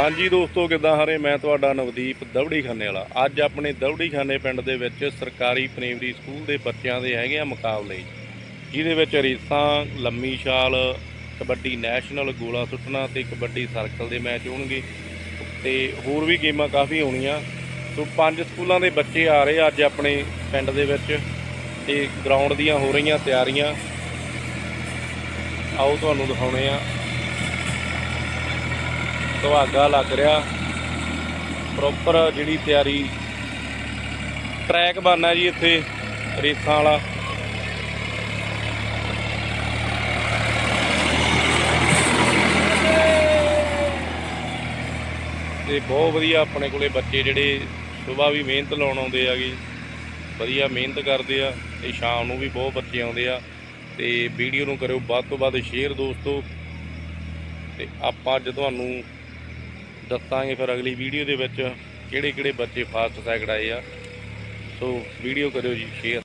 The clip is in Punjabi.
ਹਾਂਜੀ ਦੋਸਤੋ, ਕਿੱਦਾਂ ਹਰੇ? ਮੈਂ ਤੁਹਾਡਾ ਨਵਦੀਪ ਦਵੜੀ ਖਾਨੇ ਵਾਲਾ। ਅੱਜ ਆਪਣੇ ਦਵੜੀ ਖਾਨੇ ਪਿੰਡ ਦੇ ਵਿੱਚ ਸਰਕਾਰੀ ਪ੍ਰਾਇਮਰੀ ਸਕੂਲ ਦੇ ਬੱਚਿਆਂ ਦੇ ਹੈਗੇ ਆ ਮੁਕਾਬਲੇ। ਜਿਹਦੇ ਵਿੱਚ ਰੇਸਾਂ, ਲੰਮੀ ਛਾਲ, ਕਬੱਡੀ ਨੈਸ਼ਨਲ, ਗੋਲਾ ਸੁੱਟਣਾ ਤੇ ਕਬੱਡੀ ਸਰਕਲ ਦੇ ਮੈਚ ਹੋਣਗੇ। ਤੇ ਹੋਰ ਵੀ ਗੇਮਾਂ ਕਾਫੀ ਹੋਣੀਆਂ। ਸੋ ਪੰਜ ਸਕੂਲਾਂ ਦੇ ਬੱਚੇ ਆ ਰਹੇ ਅੱਜ ਆਪਣੇ ਪਿੰਡ ਦੇ ਵਿੱਚ। ਤੇ ਗਰਾਊਂਡ ਦੀਆਂ ਹੋ ਰਹੀਆਂ ਤਿਆਰੀਆਂ। ਆਓ ਤੁਹਾਨੂੰ ਦਿਖਾਉਣੇ ਆ। ਸੁਹਾਗਾ ਲੱਗ ਰਿਹਾ। ਪ੍ਰੋਪਰ ਜਿਹੜੀ ਤਿਆਰੀ ਟਰੈਕ ਬਣਨਾ ਜੀ ਇੱਥੇ ਰੇਸਾਂ ਵਾਲਾ। ਤੇ ਬਹੁਤ ਵਧੀਆ ਆਪਣੇ ਕੋਲੇ ਬੱਚੇ ਜਿਹੜੇ ਸਵੇਰ ਵੀ ਮਿਹਨਤ ਲਾਉਣ ਆਉਂਦੇ ਆਗੇ ਵਧੀਆ ਮਿਹਨਤ ਕਰਦੇ ਆ ਤੇ ਸ਼ਾਮ ਨੂੰ ਵੀ ਬਹੁਤ ਬੱਚੇ ਆਉਂਦੇ ਆ। ਤੇ ਵੀਡੀਓ ਨੂੰ ਕਰਿਓ ਵੱਧ ਤੋਂ ਵੱਧ ਸ਼ੇਅਰ ਦੋਸਤੋ। ਤੇ ਆਪਾਂ ਅੱਜ ਤੁਹਾਨੂੰ ਦੱਸਾਂਗੇ ਫਿਰ ਅਗਲੀ ਵੀਡੀਓ ਦੇ ਵਿੱਚ ਕਿਹੜੇ ਕਿਹੜੇ ਬੱਚੇ ਫਾਸਟ ਸੈਕਿੰਡ ਆਏ ਆ। ਸੋ ਵੀਡੀਓ ਕਰਿਓ ਜੀ ਸ਼ੇਅਰ